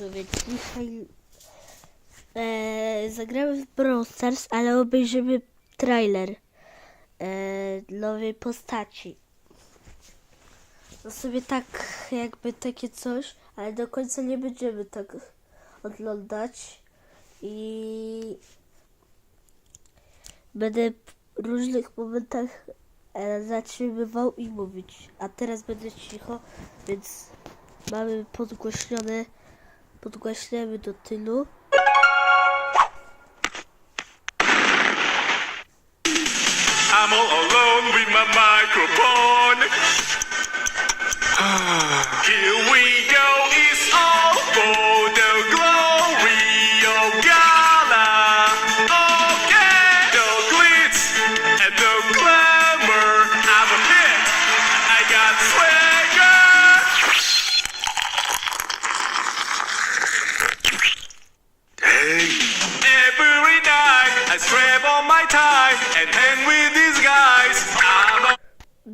widzowie, dzisiaj e, zagramy w Brawl Stars, ale obejrzymy trailer e, nowej postaci. No sobie tak jakby takie coś, ale do końca nie będziemy tak oglądać i będę w różnych momentach e, zatrzymywał i mówić, a teraz będę cicho, więc mamy podgłośnione, podgłaśniamy do tylu.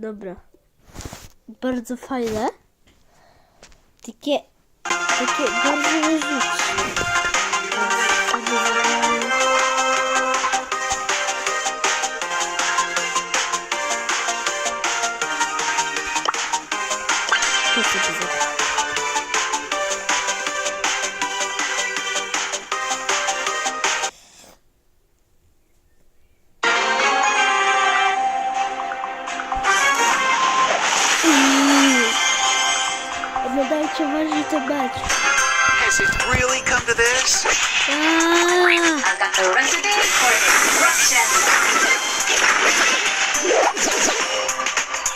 Dobra. Bardzo fajne. Takie, takie bardzo muzyczne. To sobie Дайте. Has it really come to this? I've got a recipe for destruction.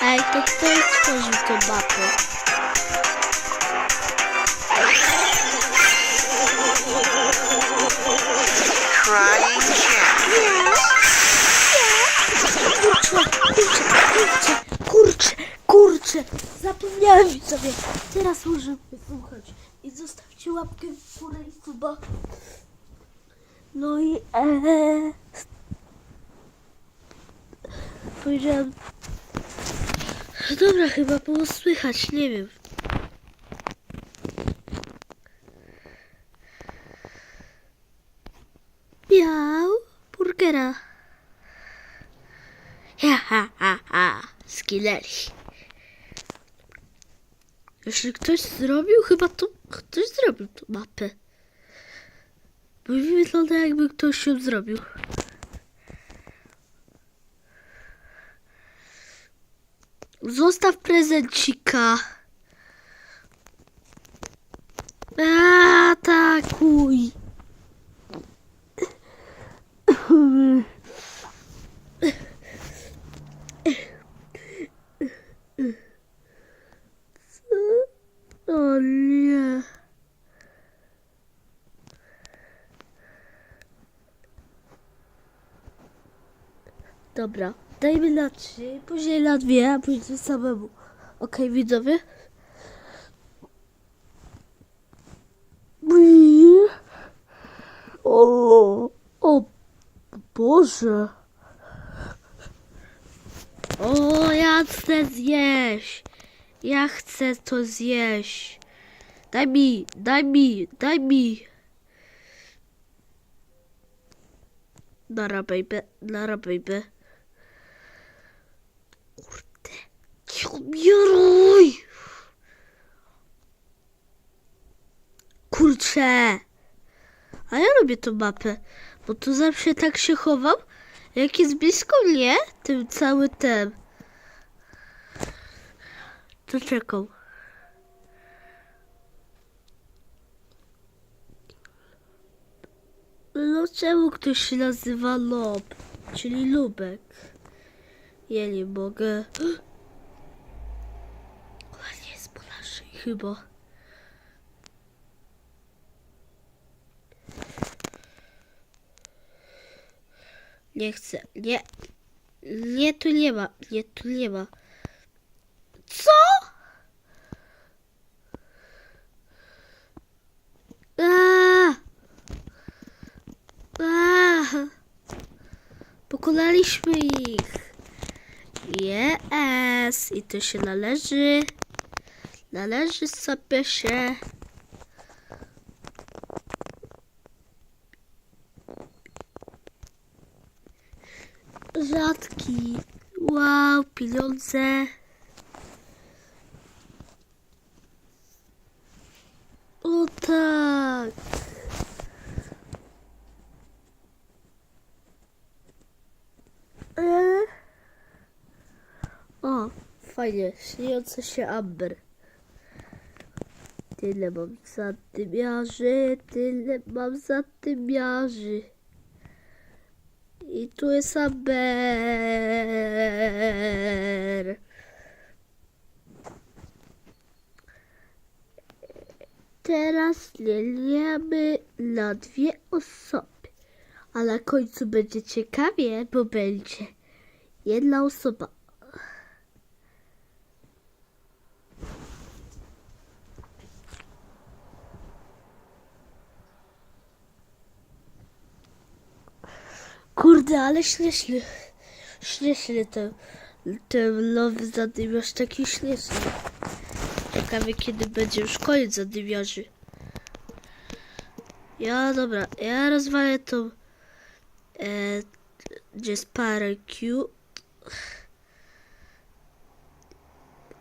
А это кто скажите бабку? Zapomniałem sobie. Teraz możemy słuchać. I zostawcie łapkę w górę i suba. No i eee, powiedziałem. Dobra, chyba było słychać, nie wiem. Miał burgera. Ha, ha, ha, ha. Skinęli. Jeśli ktoś zrobił, chyba to ktoś zrobił tą mapę. Bo wygląda jakby ktoś ją zrobił. Zostaw prezencika. Atakuj. O nie. Dobra, dajmy na trzy, później na dwie, a później samemu. Okej, widzowie? O, o Boże. O, ja chcę zjeść. Ja chcę to zjeść. Daj mi, daj mi, daj mi. Nara, baby, nara, baby. Kurde, nie ubieruj. Kurczę. A ja lubię tą mapę, bo tu zawsze tak się chowam. Jak jest blisko mnie, tym cały ten. To czekam. No czemu ktoś się nazywa Lob, czyli Lubek? Ja nie mogę. Ona nie jest po naszej chyba. Nie chcę, nie. Nie, tu nie ma, nie, tu nie ma. Co? Aaa! Aaa! Pokonaliśmy ich jest i to się należy. Należy sobie się. Rzadki. Wow, pieniądze. Fajnie, śniąca się Amber. Tyle mam zadymiarzy, tyle mam zadymiarzy. I tu jest Amber. Teraz liemy na dwie osoby. A na końcu będzie ciekawie, bo będzie jedna osoba. Kurde, ale śmieszny. Śmieszny ten, ten nowy zadymiarz, taki śmieszny. Ciekawe kiedy będzie już koniec zadymiarzy. Ja, dobra, ja rozwalę tą e, gdzie jest parę Q.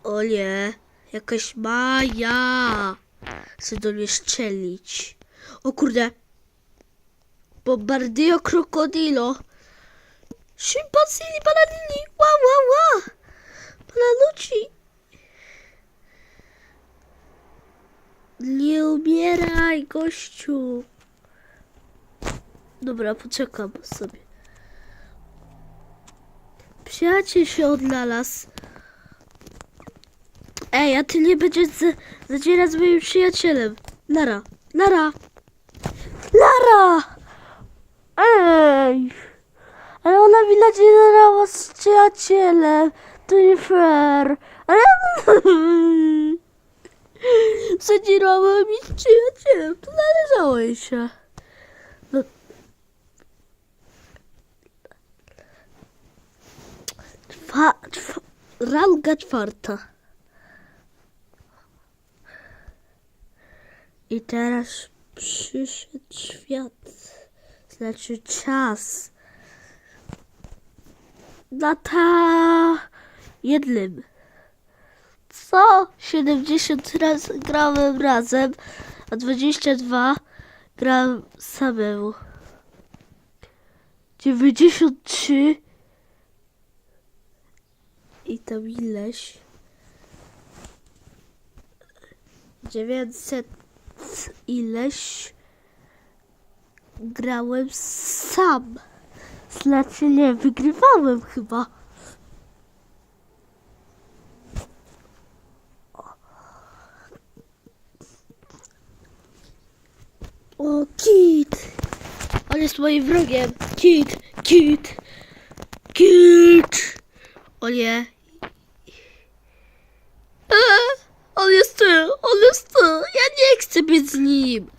O nie, jakaś Maja. Chce do mnie strzelić. O kurde. Bombardeo krokodilo. Szympansini bananini. Ła, ła, ła. Bananuci. Nie umieraj, gościu. Dobra, poczekam sobie. Przyjaciel się odnalazł. Ej, a ty nie będziesz zadzierać z moim przyjacielem. Lara, Lara. Lara! Ej! Ale ona mi nadzierała z przyjacielem. To nie fair. Ale... Zadzierała mi z przyjacielem. To należało jej się. No. Czwa, czwa, ranga czwarta. I teraz przyszedł świat. Znaczy czas. Na ta jednym. Co? 70 razy grałem razem, a 22 grałem samemu. 93 i tam ileś. 900 ileś grałem sam. Znaczy nie, wygrywałem chyba. O, Kit! On jest moim wrogiem. Kit, Kit, Kit! O nie. Eee, on jest tu, on jest tu. Ja nie chcę być z nim.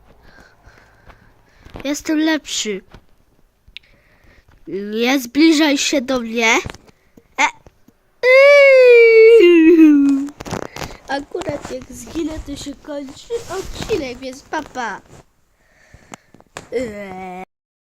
Jestem lepszy. Nie zbliżaj się do mnie. E. Akurat jak zginę, to się kończy odcinek, więc papa. Eee.